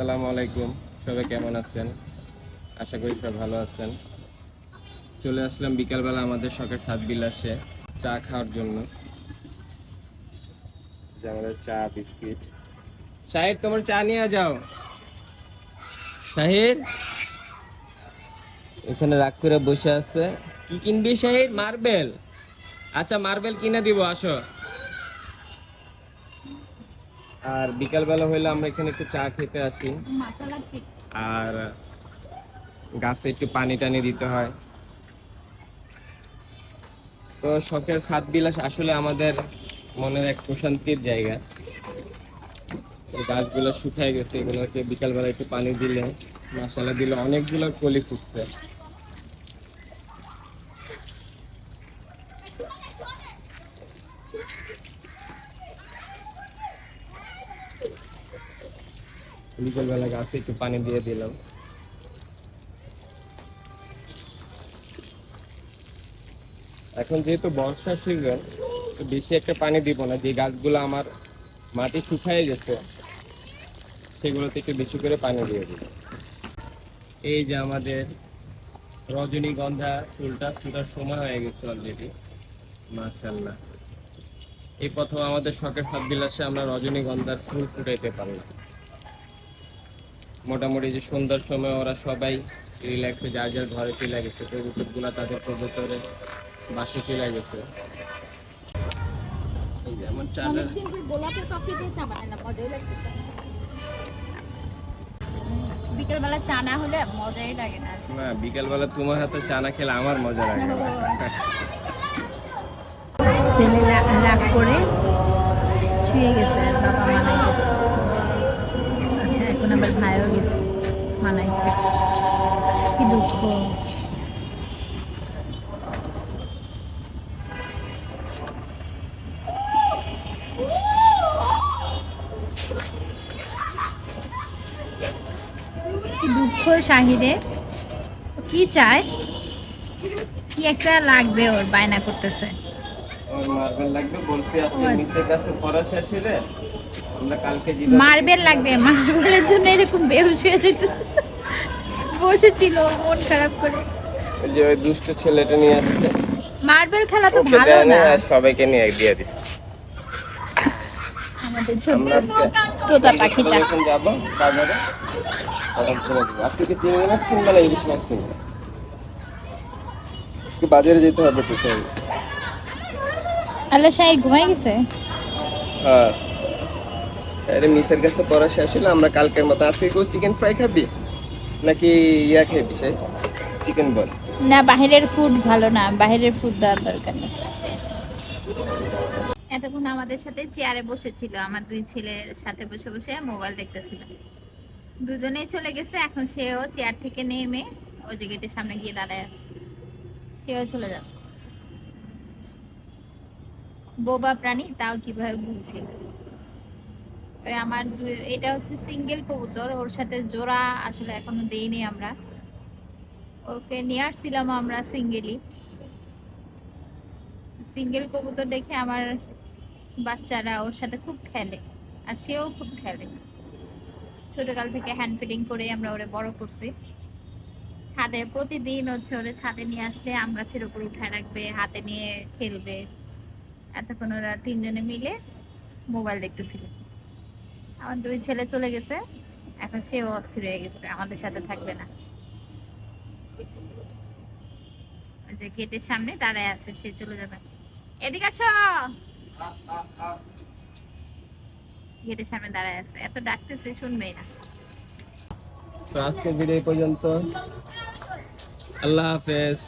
আসসালামু আলাইকুম। সবাই কেমন আছেন? আশা করি সবাই ভালো আছেন। চলে আসলাম বিকালবেলা আমাদের শখের সাত বিলাসে চা খাওয়ার জন্য। আমাদের চা বিস্কিট। শাহিদ তোমার চা নিয়ে যাও। শাহিদ? এখানে রাগ করে বসে আছে। কি কিনবি শাহিদ? মার্বেল। আচ্ছা মার্বেল কিনে দিব আসো। আর বিকালবেলা হইলে আমরা এখানে একটু চা খেতে আসি। আর গাছে একটু পানি টানি দিতে হয়। তো শখের সাত বিলাস আসলে আমাদের মনের এক প্রশান্তির জায়গা। গাছগুলো শুকায় গেছে এগুলোকে বিকালবেলা একটু পানি দিলে মশলা দিলে অনেকগুলো কলি ফুটছে। বিকালবেলা গাছে একটু পানি দিয়ে দিলাম। এখন যেহেতু বর্ষার সিজন তো বেশি একটা পানি দিব না। যে গাছগুলো আমার মাটি শুকায় গেছে সেগুলোতে একটু বেশি করে পানি দিয়ে দিব এই যে আমাদের রজনীগন্ধা ফুলটা ফুটার সময় হয়ে গেছে অলরেডি মাশাল্লাহ এই প্রথম আমাদের শখের সাত বিলাসে আমরা রজনীগন্ধার ফুল ফুটাইতে পারলাম। মোটামুটি যে সন্ধ্যার সময় ওরা সবাই রিল্যাক্সে যার যার ঘরে চলে গেছে কবুতরগুলা তাদের কবুতরে বাসে চলে গেছে। এই চালের গোলাপের কফি দিয়ে চা বানায় না মজাই লাগতেছে বিকেলবেলা চা না হলে মজাই লাগে না। না বিকেলবেলা তোমার হাতে চা না খেলে আমার মজা লাগে। ছেলে রাগ করে শুয়ে গেছে বাবা আবার ভাইও গেছে। দুঃখ। কি চায়? কি একটা লাগবে ওর বায়না করতেছে। মার্বেল লাগবে বলছি আজকে আচ্ছা। নিচের কাছে পড়া শেষ হলে আমরা কালকে জিজ্ঞাসা মার্বেল লাগবে মার্বেলের জন্য এরকম বেহুশ হয়ে যেতেছে। বসেছিল মন খারাপ করে। ওই যে ওই দুষ্ট ছেলেটা নিয়ে আসছে। মার্বেল খেলা তো ভালো না। না সবাইকে নিয়ে দিয়ে দিছে। আমাদের ছোট্ট তোতা পাখিটা। এখন যাব বাজারে। আজকে কি চিংড়ি মাছ কিনবে না ইলিশ মাছ কিনবে? আজকে বাজারে যেতে হবে তো আল্লাহ ঘুমাই গেছে? হ্যাঁ। স্যার মিসের কাছে পড়া শেষ হলো আমরা কালকের মতো আজকে কেউ চিকেন ফ্রাই খাবি? নাকি ইয়া খাবি সে চিকেন বল না বাহিরের ফুড ভালো না বাহিরের ফুড দেওয়ার দরকার নেই। এতক্ষণ আমাদের সাথে চেয়ারে বসেছিল আমার দুই ছেলের সাথে বসে বসে মোবাইল দেখতেছিল। দুজনেই চলে গেছে এখন সেও চেয়ার থেকে নেমে ওই যে গেটের সামনে গিয়ে দাঁড়ায় আসছে সেও চলে যাবে। বোবা প্রাণী, তাও কীভাবে ওই আমার এটা হচ্ছে সিঙ্গেল কবুতর, ওর সাথে জোড়া আসলে এখনও দেইনি আমরা। ওকে নিয়ে আসছিলাম আমরা সিঙ্গেলি সিঙ্গেল কবুতর দেখে আমার বাচ্চারা ওর সাথে খুব খেলে, আর সেও খুব খেলে। ছোটকাল থেকে হ্যান্ড ফিডিং করে আমরা ওরে বড় করছি। ছাদে প্রতিদিন হচ্ছে ওরে ছাদে নিয়ে আসলে আম গাছের উপর উঠায় রাখবে, হাতে নিয়ে খেলবে। এতক্ষণ ওরা তিনজনে মিলে মোবাইল দেখতেছিল। আমার দুই ছেলে চলে গেছে, এখন সেও অস্থির হয়ে গেছে, আমাদের সাথে থাকবে না। যে গেটের সামনে দাঁড়ায় আছে, সে চলে যাবে। এদিকে গেটের সামনে দাঁড়ায় আছে, এত ডাকতেছে, শুনবেই না। আজকের ভিডিও পর্যন্ত। আল্লাহ হাফেজ।